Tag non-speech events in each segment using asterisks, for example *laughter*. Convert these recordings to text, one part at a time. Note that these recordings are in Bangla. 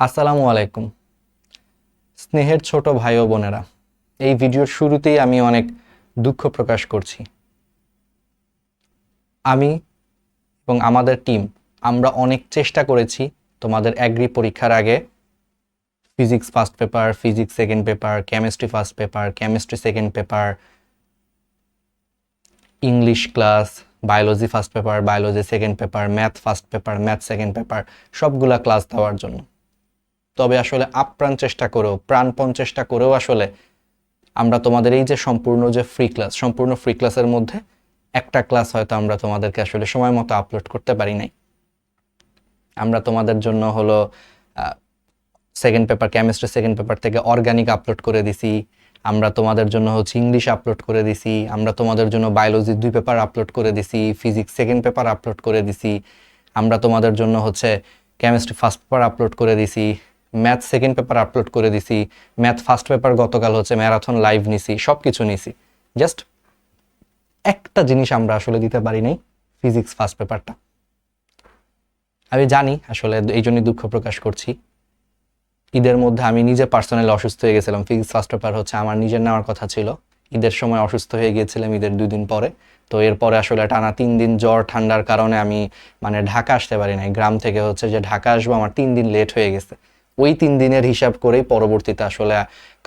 আসসালামু আলাইকুম। স্নেহের ছোট ভাই ও বোনেরা, এই ভিডিওর শুরুতেই আমি অনেক দুঃখ প্রকাশ করছি। আমি এবং আমাদের টিম, আমরা অনেক চেষ্টা করেছি তোমাদের অ্যাগ্রি পরীক্ষার আগে। Physics first paper physics second paper chemistry first paper chemistry second paper English class biology first paper biology second paper math first paper math second paper সবগুলা ক্লাস দেওয়ার জন্য। তবে আসলে আপ্রাণ চেষ্টা করেও, প্রাণপণ চেষ্টা করেও আসলে আমরা তোমাদের এই যে সম্পূর্ণ যে ফ্রি ক্লাস সম্পূর্ণ ফ্রি ক্লাসের মধ্যে একটা ক্লাস হয়তো আমরা তোমাদেরকে আসলে সময় মতো আপলোড করতে পারি নাই। আমরা তোমাদের জন্য হলো second paper chemistry second paper থেকে অর্গানিক আপলোড করে দিছি। আমরা তোমাদের জন্য হচ্ছে ইংলিশ আপলোড করে দিছি। আমরা তোমাদের জন্য বায়োলজি দুই পেপার আপলোড করে দিছি ফিজিক্স সেকেন্ড পেপার আপলোড করে দিছি। আমরা তোমাদের জন্য হচ্ছে কেমিস্ট্রি ফার্স্ট পেপার আপলোড করে দিছি। ম্যাথ সেকেন্ড পেপার আপলোড করে দিছি ম্যাথ ফার্স্ট পেপার গতকাল হচ্ছে ম্যারাথন লাইভ নিছি সব কিছু নিছি। জাস্ট একটা জিনিস আমরা আসলে দিতে পারি নাই ফিজিক্স ফার্স্ট পেপারটা আমি জানি আসলে এই জন্যই দুঃখ প্রকাশ করছি। ঈদের মধ্যে আমি নিজে পার্সোনালি অসুস্থ হয়ে গেছিলাম ফিজিক্স ফার্স্ট পেপার হচ্ছে আমার নিজের নেওয়ার কথা ছিল। ঈদের সময় অসুস্থ হয়ে গিয়েছিলাম ঈদের দুই দিন পরে। তো এরপরে আসলে টানা তিন দিন জ্বর, ঠান্ডার কারণে আমি মানে ঢাকা আসতে পারি নাই। গ্রাম থেকে হচ্ছে যে ঢাকা আসব, আমার তিন দিন লেট হয়ে গেছে। ওই তিন দিনের হিসাব করেই পরবর্তীতে আসলে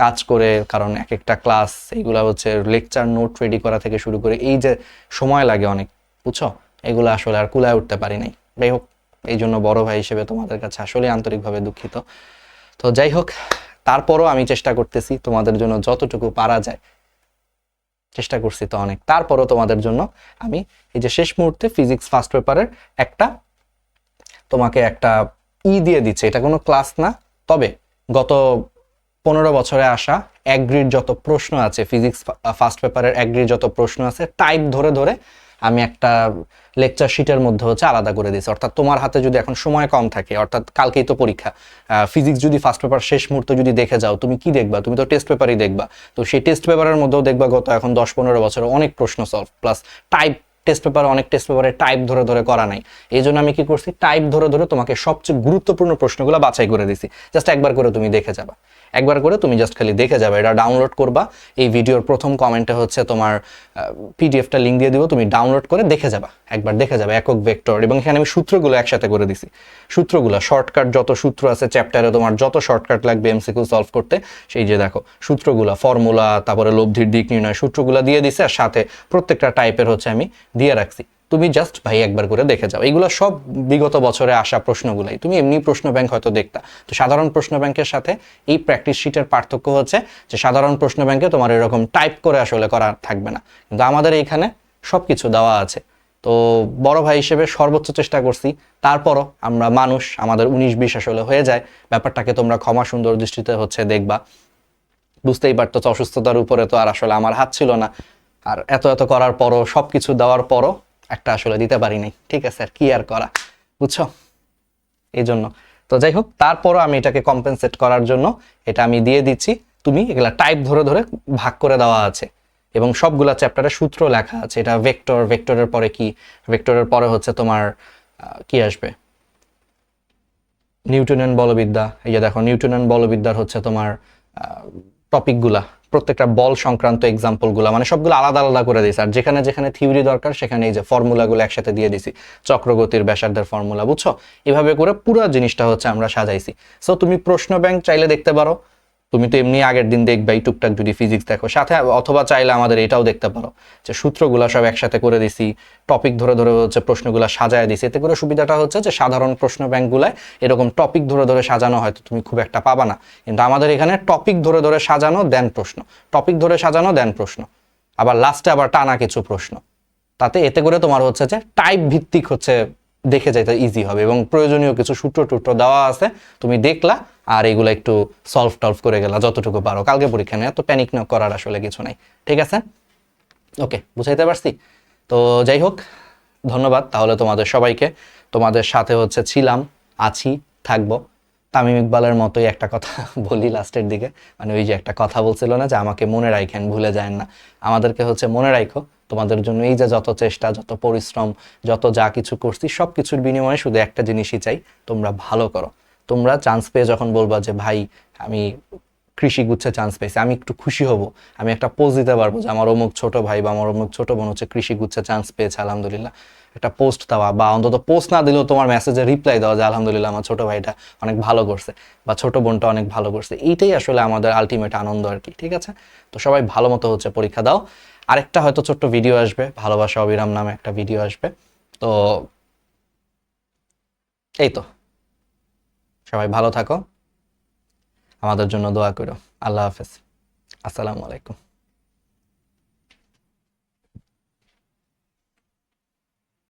কাজ করে, কারণ এক একটা ক্লাস এইগুলা হচ্ছে লেকচার, নোট রেডি করা থেকে শুরু করে এই যে সময় লাগে অনেক, বুঝছ? এগুলো আসলে আর কুলায় উঠতে পারি নাই। যাই হোক, এই জন্য বড় ভাই হিসেবে তোমাদের কাছে আসলে আন্তরিকভাবে দুঃখিত। তো যাই হোক, তারপরও আমি চেষ্টা করতেছি তোমাদের জন্য যতটুকু পারা যায়। চেষ্টা করছি তো অনেক। তারপরও তোমাদের জন্য আমি এই যে শেষ মুহূর্তে ফিজিক্স ফার্স্ট পেপারের একটা, তোমাকে একটা ই দিয়ে দিচ্ছে, এটা কোনো ক্লাস না। তবে গত পনেরো বছরে আসা অ্যাগ্রির যত প্রশ্ন আছে ফিজিক্স ফার্স্ট পেপারের অ্যাগ্রির যত প্রশ্ন আছে টাইপ ধরে ধরে আমি একটা লেকচার শিটের মধ্যে হচ্ছে আলাদা করে দিয়েছি। অর্থাৎ তোমার হাতে যদি এখন সময় কম থাকে, অর্থাৎ কালকেই তো পরীক্ষা ফিজিক্স যদি ফার্স্ট পেপার শেষ মুহূর্তে যদি দেখে যাও, তুমি কি দেখবা? তুমি তো টেস্ট পেপারই দেখবা। তো সেই টেস্ট পেপারের মধ্যেও দেখবা গত এখন দশ পনেরো বছরে অনেক প্রশ্ন solve plus type test paper অনেক টেস্ট পেপারে টাইপ ধরে ধরে করা নাই। এই জন্য আমি কি করছি? টাইপ ধরে ধরে তোমাকে সবচেয়ে গুরুত্বপূর্ণ প্রশ্নগুলো বাছাই করে দিছি। জাস্ট একবার করে তুমি দেখে যাবা। একবার করে তুমি জাস্ট খালি দেখে যাবে, এটা ডাউনলোড করবা। এই ভিডিওর প্রথম কমেন্টে হচ্ছে তোমার পিডিএফটা লিঙ্ক দিয়ে দিব, তুমি ডাউনলোড করে দেখে যাবা। একবার দেখে যাবে, একক ভেক্টর এবং এখানে আমি সূত্রগুলো একসাথে করে দিছি। সূত্রগুলো শর্টকাট যত সূত্র আছে চ্যাপ্টারে তোমার যত শর্টকাট লাগবে এমসিকিউ সলভ করতে, সেই যে দেখো, সূত্রগুলো ফর্মুলা তারপরে লব্ধির দিক নির্ণয়, সূত্রগুলো দিয়ে দিছে, আর সাথে প্রত্যেকটা টাইপের হচ্ছে আমি দিয়ে রাখছি। তুমি জাস্ট ভাই একবার করে দেখে যাও। এগুলো সব বিগত বছরে আসা প্রশ্নগুলাই। তুমি এমনি প্রশ্ন ব্যাংক হয়তো দেখতা। তো সাধারণ প্রশ্ন ব্যাংকের সাথে এই প্র্যাকটিস শিটের পার্থক্য হচ্ছে যে, সাধারণ প্রশ্ন ব্যাংকে তোমার এরকম টাইপ করে আসলে করা থাকবে না। কিন্তু আমাদের এইখানে সব কিছু দেওয়া আছে। তো বড় ভাই হিসেবে সর্বোচ্চ চেষ্টা করছি। তারপরও আমরা মানুষ, আমাদের উনিশ বিশ আসলে হয়ে যায়। ব্যাপারটাকে তোমরা ক্ষমা সুন্দর দৃষ্টিতে হচ্ছে দেখবা। বুঝতেই পারতো অসুস্থতার উপরে তো আর আসলে আমার হাত ছিল না। আর এত এত করার পরও সব কিছু দেওয়ার পরও একটা আসলে দিতে পারি নাই ঠিক আছে, আর কি আর করা? বুঝছ? এই জন্য তো যাই হোক, তারপরও আমি এটাকে কম্পেনসেট করার জন্য এটা আমি দিয়ে দিচ্ছি। তুমি এগুলা টাইপ ধরে ধরে ভাগ করে দেওয়া আছে। এবং সবগুলা চ্যাপ্টারে সূত্র লেখা আছে। এটা ভেক্টর ভেক্টরের পরে কি? ভেক্টরের পরে হচ্ছে তোমার কি আসবে? নিউটনের বলবিদ্যা। এই যে দেখো, নিউটনের বলবিদ্যার হচ্ছে তোমার টপিকগুলা প্রত্যেকটা বল সংক্রান্ত এক্সাম্পলগুলো মানে সবগুলো আলাদা আলাদা করে দিয়েছে। আর যেখানে যেখানে থিওরি দরকার, সেখানে এই যে ফর্মুলাগুলো একসাথে দিয়ে দিছি। চক্রগতির ব্যাসার্ধের ফর্মুলা বুঝছ? এভাবে করে পুরো জিনিসটা হচ্ছে আমরা সাজাইছি। সো তুমি প্রশ্ন ব্যাংক চাইলে দেখতে পারো। তুমি তো এমনি আগের দিন দেখবাই টুকটাক যদি ফিজিক্স দেখো। সাথে অথবা চাইলে আমাদের এটাও দেখতে পারো, যে সূত্রগুলো সব একসাথে করে দিছি টপিক ধরে ধরে হচ্ছে প্রশ্নগুলো সাজায় দিছি। এতে করে সুবিধাটা হচ্ছে যে সাধারণ প্রশ্ন ব্যাংকগুলায় এরকম টপিক ধরে ধরে সাজানো হয়তো তুমি খুব একটা পাবা না। কিন্তু আমাদের এখানে টপিক ধরে ধরে সাজানো দেন প্রশ্ন। টপিক ধরে সাজানো দেন প্রশ্ন। আবার লাস্টে আবার টানা কিছু প্রশ্ন। তাতে এতে করে তোমার হচ্ছে যে টাইপ ভিত্তিক হচ্ছে দেখে যাইতে ইজি হবে এবং প্রয়োজনীয় কিছু সূত্র টুত্র দেওয়া আছে। তুমি দেখলা আর এগুলো একটু সলভ টলভ করে গেলা, যতটুকু পারো। কালকে পরীক্ষা নেই এত প্যানিক না করার আসলে কিছু নাই। ঠিক আছে? ওকে বুঝাইতে পারছি? তো যাই হোক, ধন্যবাদ। তাহলে তোমাদের সবাইকে, তোমাদের সাথে হচ্ছে ছিলাম, আছি, থাকব। তামিম ইকবালের মতোই একটা কথা *laughs* বলি লাস্টের দিকে। মানে ওই যে একটা কথা বলছিল না যে, আমাকে মনে রাখেন ভুলে যায় না। আমাদেরকে হচ্ছে মনে রাখো তোমাদের জন্য এই যে যত চেষ্টা, যত পরিশ্রম, যত যা কিছু করছি সব কিছুর বিনিময়ে শুধু একটা জিনিসই চাই, তোমরা ভালো করো। তোমরা চান্স পেয়ে যখন বলবা যে, ভাই, আমি কৃষি গুচ্ছে চান্স পেয়েছি, আমি একটু খুশি হব, আমি একটা পোস্ট দিতে পারব যে, আমার অমুক ছোট ভাই বা আমার অমুক ছোট বোন হচ্ছে কৃষি গুচ্ছে চান্স পেয়েছে, আলহামদুলিল্লাহ। একটা পোস্ট দেওয়া বা অন্তত পোস্ট না দিলেও তোমার মেসেজে রিপ্লাই দেওয়া যে, আলহামদুলিল্লাহ, আমার ছোট ভাইটা অনেক ভালো করছে বা ছোট বোনটা অনেক ভালো করছে। এইটাই আসলে আমাদের আলটিমেট আনন্দ আর কি, ঠিক আছে? তো সবাই ভালো মতো হচ্ছে পরীক্ষা দাও। আরেকটা হয়তো ছোট্ট ভিডিও আসবে, ভালোবাসা অবিরাম নামে একটা ভিডিও আসবে। তো, এই তো। সবাই ভালো থাকো। আমাদের জন্য দোয়া করো। আল্লাহ হাফেজ। আসসালামু আলাইকুম।